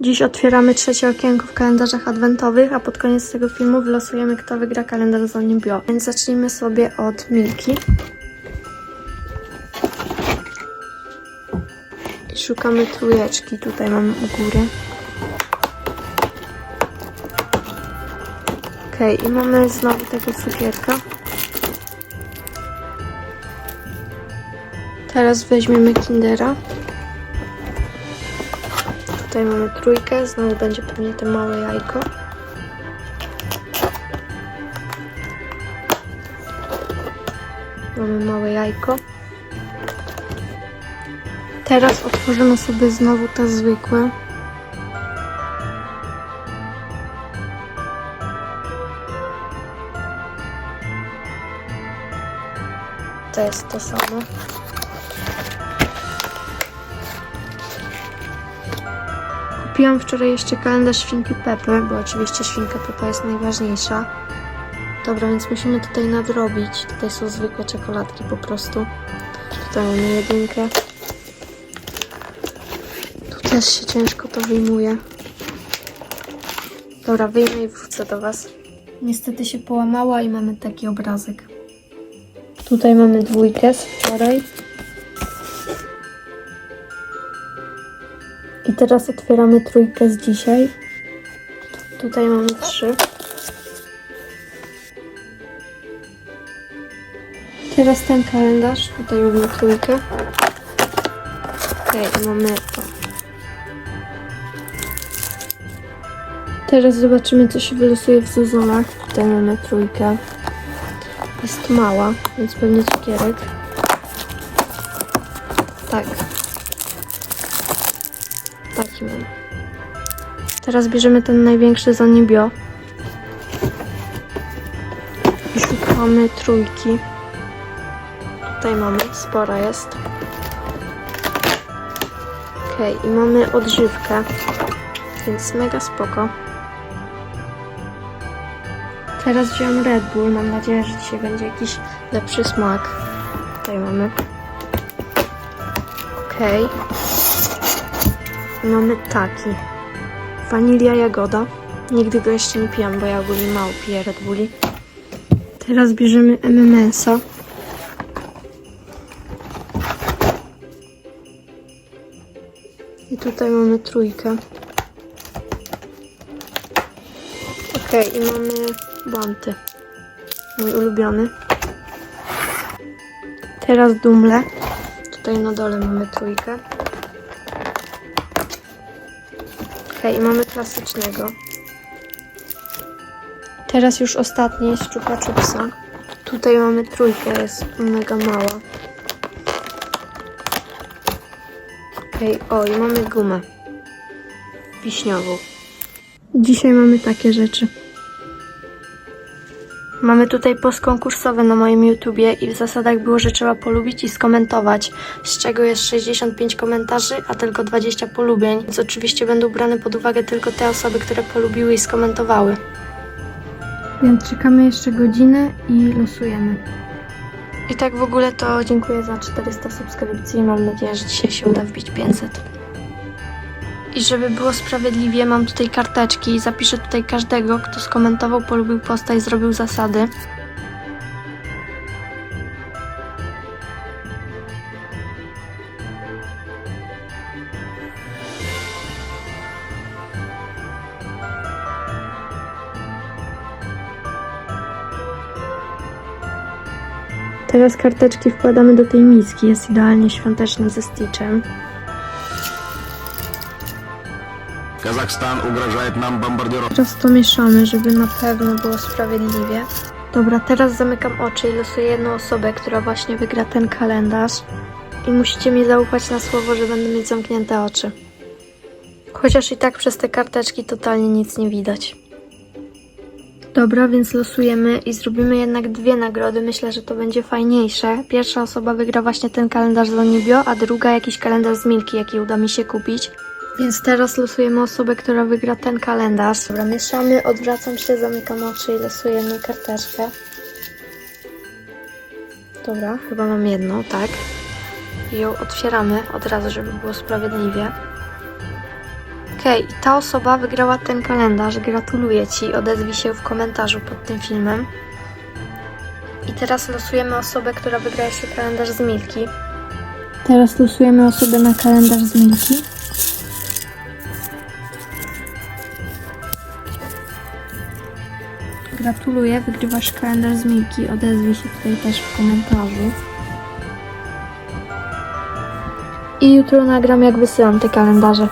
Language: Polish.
Dziś otwieramy trzecie okienko w kalendarzach adwentowych, a pod koniec tego filmu wylosujemy, kto wygra kalendarz z nim bio. Więc zacznijmy sobie od Milki. I szukamy trójeczki. Tutaj mamy u góry. Okej, i mamy znowu tego cukierka. Teraz weźmiemy Kindera. Tutaj mamy trójkę, znowu będzie pewnie to małe jajko. Mamy małe jajko. Teraz otworzymy sobie znowu te zwykłe. To jest to samo. Kupiłam wczoraj jeszcze kalendarz świnki Pepy, bo oczywiście świnka Pepa jest najważniejsza. Dobra, więc musimy tutaj nadrobić. Tutaj są zwykłe czekoladki po prostu. Tutaj mamy jedynkę. Tu też się ciężko to wyjmuje. Dobra, wyjmę i wrócę do Was. Niestety się połamała i mamy taki obrazek. Tutaj mamy dwójkę z wczoraj. I teraz otwieramy trójkę z dzisiaj. Tutaj mamy trzy. Teraz ten kalendarz. Tutaj mamy trójkę. Okej, i mamy to. Teraz zobaczymy, co się wylosuje w zozolach. Tutaj mamy trójkę. Jest mała, więc pewnie cukierek. Tak. Teraz bierzemy ten największy z Onibio. I szukamy trójki. Tutaj mamy, spora jest. Okej, i mamy odżywkę, więc mega spoko. Teraz wziąłem Red Bull, mam nadzieję, że dzisiaj będzie jakiś lepszy smak. Tutaj mamy. Okej. Mamy taki. Wanilia jagoda. Nigdy go jeszcze nie pijam, bo ja ogólnie mało piję Red Bulli. Teraz bierzemy MMS-a. I tutaj mamy trójkę. Okej, i mamy Banty. Mój ulubiony. Teraz Dumle. Tutaj na dole mamy trójkę. Okej, i mamy klasycznego. Teraz już ostatni jest Chupa Chupsa. Tutaj mamy trójkę, jest mega mała. Okej, o i mamy gumę wiśniową. Dzisiaj mamy takie rzeczy. Mamy tutaj post konkursowy na moim YouTubie i w zasadach było, że trzeba polubić i skomentować, z czego jest 65 komentarzy, a tylko 20 polubień, więc oczywiście będą brane pod uwagę tylko te osoby, które polubiły i skomentowały. Więc czekamy jeszcze godzinę i losujemy. I tak w ogóle to dziękuję za 400 subskrypcji. Mam nadzieję, że dzisiaj się uda wbić 500. I żeby było sprawiedliwie, mam tutaj karteczki i zapiszę tutaj każdego, kto skomentował, polubił posta i zrobił zasady. Teraz karteczki wkładamy do tej miski, jest idealnie świąteczny ze Stitchem. Казахстан угрожает нам бомбардировкой. Teraz to mieszamy, żeby na pewno było sprawiedliwie. Dobra, teraz zamykam oczy i losuję jedną osobę, która właśnie wygra ten kalendarz. I musicie mi zaufać na słowo, że będę mieć zamknięte oczy. Chociaż i tak przez te karteczki totalnie nic nie widać. Dobra, więc losujemy i zrobimy jednak dwie nagrody. Myślę, że to będzie fajniejsze. Pierwsza osoba wygra właśnie ten kalendarz z Onibio, a druga jakiś kalendarz z Milki, jaki uda mi się kupić. Więc teraz losujemy osobę, która wygra ten kalendarz. Dobra, mieszamy, odwracam się, zamykam oczy i losujemy karteczkę. Dobra, chyba mam jedną, tak. I ją otwieramy od razu, żeby było sprawiedliwie. Okej, i ta osoba wygrała ten kalendarz. Gratuluję Ci. Odezwij się w komentarzu pod tym filmem. I teraz losujemy osobę, która wygra jeszcze kalendarz z Milki. Teraz losujemy osobę na kalendarz z Milki. Gratuluję, wygrywasz kalendarz z Milki. Odezwij się tutaj też w komentarzu. I jutro nagram jak wysyłam te kalendarze.